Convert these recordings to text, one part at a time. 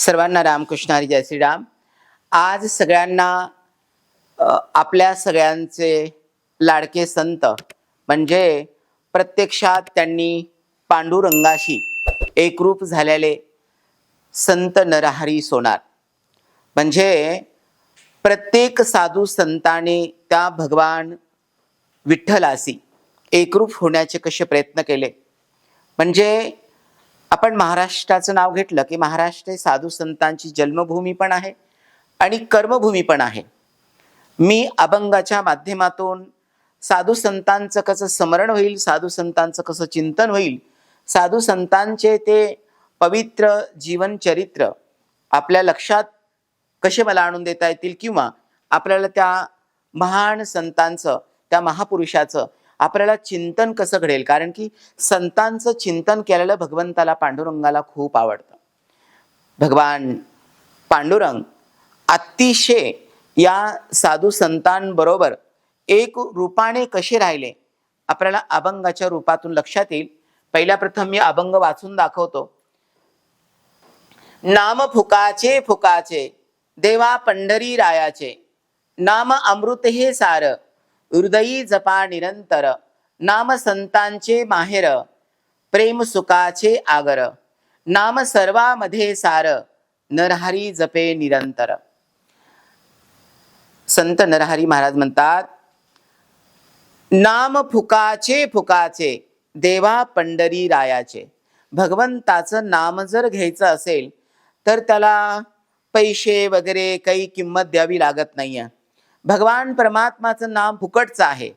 सर्वांना रामकृष्ण हरी जय श्रीराम. आज सगळ्यांना आपल्या सगळ्यांचे लाडके संत म्हणजे प्रत्यक्षात त्यांनी पांडुरंगाशी एकरूप झालेले संत नरहरी सोनार. म्हणजे प्रत्येक साधू संताने त्या भगवान विठ्ठलासी एकरूप होण्याचे कसे प्रयत्न केले? म्हणजे आपण महाराष्ट्राचं नाव घेतलं की महाराष्ट्र हे साधू संतांची जन्मभूमी पण आहे आणि कर्मभूमी पण आहे. मी अभंगाच्या माध्यमातून साधू संतांचं कसं स्मरण होईल साधू संतांचं कसं चिंतन होईल साधू संतांचे ते पवित्र जीवन चरित्र आपल्या लक्षात कसे मला आणून देता येतील किंवा आपल्याला त्या महान संतांचं त्या महापुरुषाचं आपल्याला चिंतन कसं घडेल? कारण की संतांचं चिंतन केलेलं भगवंताला पांडुरंगाला खूप आवडतं. भगवान पांडुरंग अतिशय या साधू संतांबरोबर एक रूपाने कसे राहिले? आपल्याला अभंगाच्या रूपातून लक्षात येईल. पहिल्या प्रथम मी अभंग वाचून दाखवतो. नाम फुकाचे फुकाचे देवा पंढरी रायाचे. नाम अमृत हे सार हृदयी जपा निरंतर नाम संतांचे माहेर प्रेम सुखाचे आगर नाम सर्वामध्ये सार नरहरी जपे निरंतर. संत नरहरी महाराज म्हणतात नाम फुकाचे फुकाचे देवा पंढरी रायाचे. भगवंताचं नाम जर घ्यायचं असेल तर त्याला पैसे वगैरे काही किंमत द्यावी लागत नाहीये. भगवान परमात्माचं नाम फुकटचं आहे.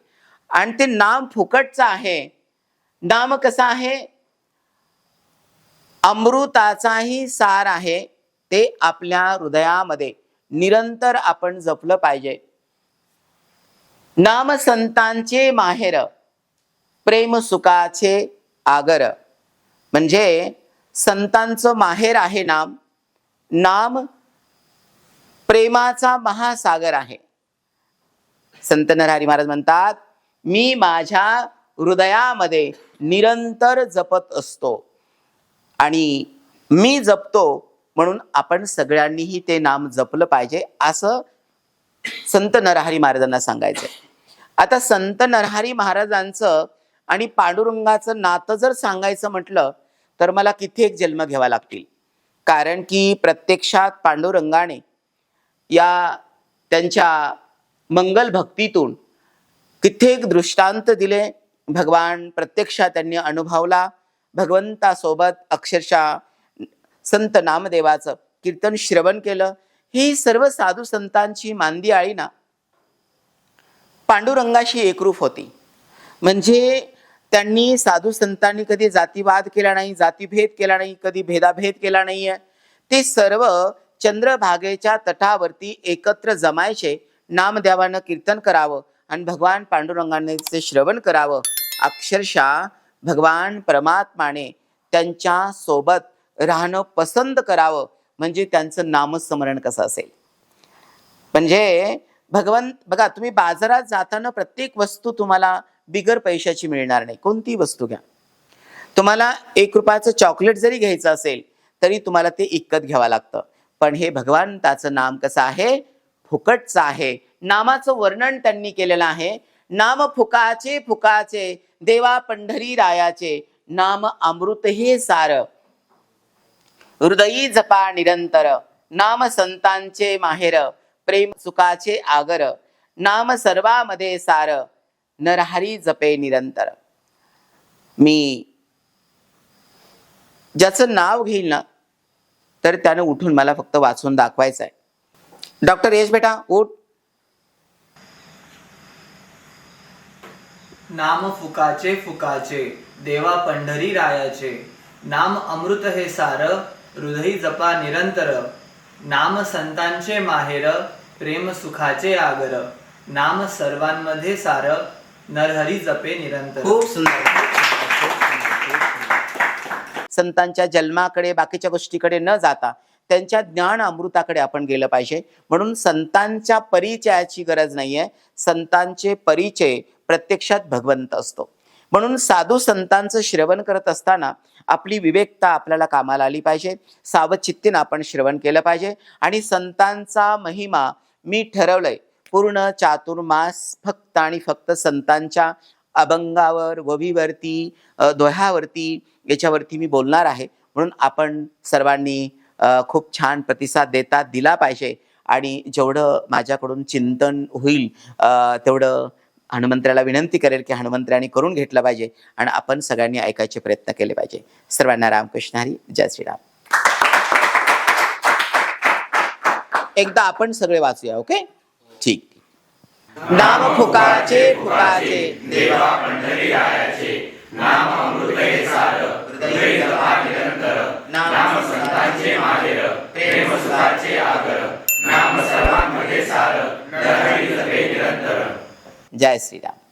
आणि ते नाम फुकटचं आहे. नाम कसं आहे? अमृताचाही सार आहे. ते आपल्या हृदयामध्ये निरंतर आपण जपलं पाहिजे. नाम संतांचे माहेर प्रेम सुखाचे आगर. म्हणजे संतांचं माहेर आहे नाम. नाम प्रेमाचा महासागर आहे. संत नरहरी महाराज म्हणतात मी माझ्या हृदयामध्ये निरंतर जपत असतो आणि मी जपतो म्हणून आपण सगळ्यांनीही ते नाम जपलं पाहिजे असं संत नरहरी महाराजांना सांगायचं. आता संत नरहरी महाराजांचं आणि पांडुरंगाचं नातं जर सांगायचं म्हटलं तर मला किती एक जन्म घ्यावा लागतील. कारण की प्रत्यक्षात पांडुरंगाने या त्यांच्या मंगल भक्तीतून कित्येक दृष्टांत दिले. भगवान प्रत्यक्षात त्यांनी अनुभवला. भगवंतासोबत अक्षरशः संत नामदेवाचं कीर्तन श्रवण केलं. ही सर्व साधू संतांची मांदी आळी ना पांडुरंगाशी एकरूप होती. म्हणजे त्यांनी साधू संतांनी कधी जातीवाद केला नाही जातीभेद केला नाही कधी भेदाभेद केला नाहीये. ते सर्व चंद्रभागेच्या तटावरती एकत्र जमायचे. नामदेवानं कीर्तन करावं आणि भगवान पांडुरंगाने श्रवण करावं. अक्षरशः भगवान परमात्माने त्यांच्यासोबत राहणं पसंत करावं. म्हणजे त्यांचं नामस्मरण कसं असेल? म्हणजे भगवंत बघा तुम्ही बाजारात जाताना प्रत्येक वस्तू तुम्हाला बिगर पैशाची मिळणार नाही. कोणती वस्तू घ्या. तुम्हाला एक रुपयाचं चॉकलेट जरी घ्यायचं असेल तरी तुम्हाला ते इकत घ्यावं लागतं. पण हे भगवंताचं नाम कसं आहे? फुकटचं आहे. नामाचं वर्णन त्यांनी केलेलं आहे. नाम फुकाचे फुकाचे देवा पंढरी रायाचे नाम अमृत हे सार. हृदयी जपा निरंतर नाम संतांचे माहेर प्रेम सुखाचे आगर नाम सर्वामध्ये सार नरहरी जपे निरंतर. मी ज्याचं नाव घेईल ना तर त्यानं उठून मला फक्त वाचून दाखवायचं आहे डॉक्टर यश बेटा उठ. नाम फुकाचे फुकाचे देवा पंढरी रायाचे. नाम अमृत हे सार हृदयी जपा निरंतर. नाम संतांचे माहेर प्रेम सुखाचे आगर. नाम सर्वांमध्ये सार नरहरी जपे निरंतर. खूप सुंदर. संतांच्या जन्माकडे बाकीच्या गोष्टीकडे न जाता त्यांच्या ज्ञान अमृताकडे आपण गेलं पाहिजे. म्हणून संतांच्या परिचयाची गरज नाहीये. संतांचे परिचय प्रत्यक्षात भगवंत असतो. म्हणून साधू संतांचं श्रवण करत असताना आपली विवेकता आपल्याला कामाला आली पाहिजे. सावचित्तीनं आपण श्रवण केलं पाहिजे. आणि संतांचा महिमा मी ठरवलंय. पूर्ण चातुर्मास फक्त आणि फक्त संतांच्या अभंगावर ववीवरती दोह्यावरती याच्यावरती मी बोलणार आहे. म्हणून आपण सर्वांनी खूप छान प्रतिसाद देतात दिला पाहिजे. आणि जेवढं माझ्याकडून चिंतन होईल तेवढं हनुमंत्र्याला विनंती करेल की हनुमंत्र्यांनी करून घेतलं पाहिजे आणि आपण सगळ्यांनी ऐकायचे प्रयत्न केले पाहिजे. सर्वांना रामकृष्ण हरी जय श्रीराम. एकदा आपण सगळे वाचूया ओके? ठीक. नाम फुकाचे फुकाचे. देवा नाम संतांचे माहेर प्रेम सुधाचे आगर नाम सर्वांमध्ये सार जय श्रीराम.